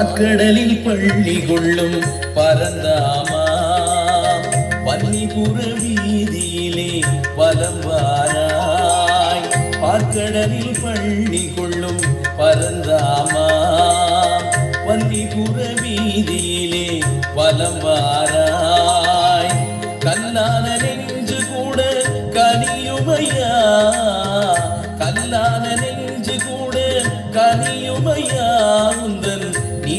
பாற்கடலில் பள்ளி கொள்ளும் பரந்தாமா. பன்னிபுர வீதியிலே வலம்பாராய் பாற்கடலில் பள்ளி கொள்ளும் பரந்தாமா. பன்னிபுர வீதியிலே வலம்பாராய் கல்லான நெஞ்சு கூட கனியுமையா. கல்லான நெஞ்சு கூட கனியுமையா. உந்தன்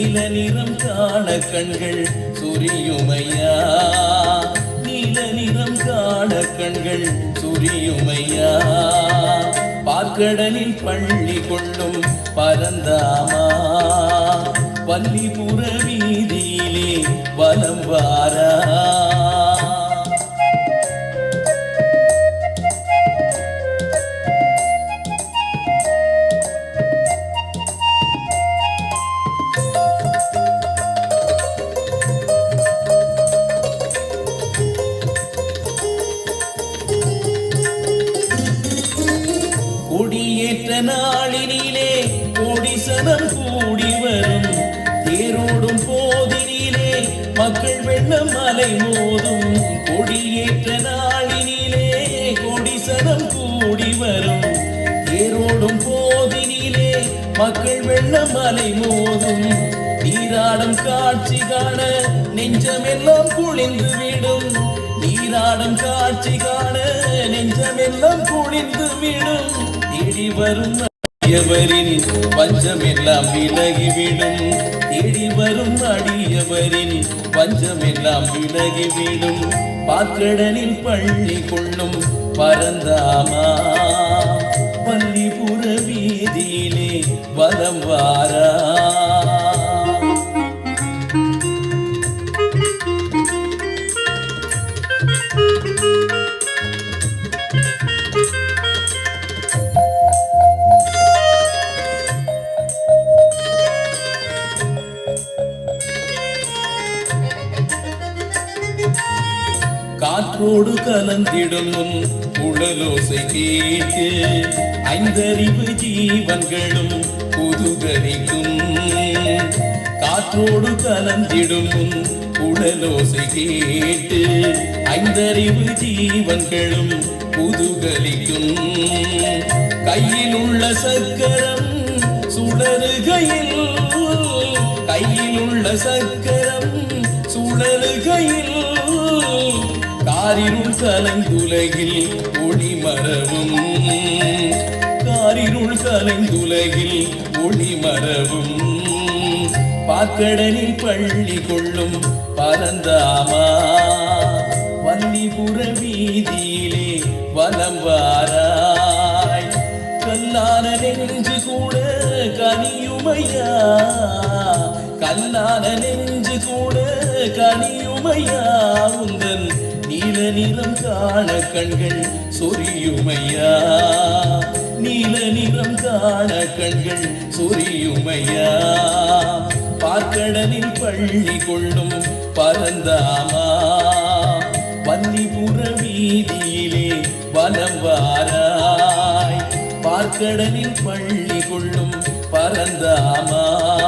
நீல நிறம் காண கண்கள் சுரியுமையா? நீல நிறம் காண கண்கள் சுரியுமையா? பாக்கடலில் பள்ளி கொள்ளும் பரந்தாமா? பள்ளிபுற வீதியிலே வலம் வாரா? நாளினிலே கோடிசனம் கூடி வரும். தேரோடும் போதினிலே மக்கள் வெள்ளம் அலை மோதும். கொடியேற்ற நாளினிலே கோடிசனம் கூடி வரும். தேரோடும் போதினிலே மக்கள் வெள்ளம் அலை மோதும். நீராடும் காட்சி காண நெஞ்சமெல்லாம் குளிந்து விடும். நீராடும் காட்சி காண நெஞ்சமெல்லாம் குளிந்து விடும். தேடி வரும் அடியவரின் பஞ்சமெல்லாம் விலகிவிடும். தேடி வரும் அடியவரின் பஞ்சமெல்லாம் விலகிவிடும். பாக்கடலில் பள்ளி கொள்ளும் பரந்தாமா. காற்றோடு கலந்திடும் குழலோசை கேட்டு ஐந்தறிவு ஜீவன்களும் புதுகரிக்கும் காற்றோடு கலந்திடும் குழலோசை கேட்டு ஐந்தறிவு ஜீவன்களும் புதுகலிக்கும் கையில் உள்ள சக்கரம் சுடருகையில் கையில் உள்ள சக்கரம் சுடருகையில் காரிருள் சலந்துலகில் ஒளி மரவும் காரிருள் சலந்துலகில் ஒளி மரவும் பாக்கடலில் பள்ளி கொள்ளும் பரந்தாமா. வன்னிபுர வீதியிலே வலம் வாராய். கல்லான நெஞ்சு கூட கனியுமையா. கல்லான நெஞ்சு கூட கனியுமையா. உந்தன் நீல நிறம் காண கண்கள் சொரியுமையா? நீல நிறம் காண கண்கள் சொரியுமையா? பார்க்கடலில் பள்ளி கொள்ளும் பரந்தாமா? பள்ளிபுற வீதியிலே வலம் வாராய். பார்க்கடலில் பள்ளி கொள்ளும் பரந்தாமா?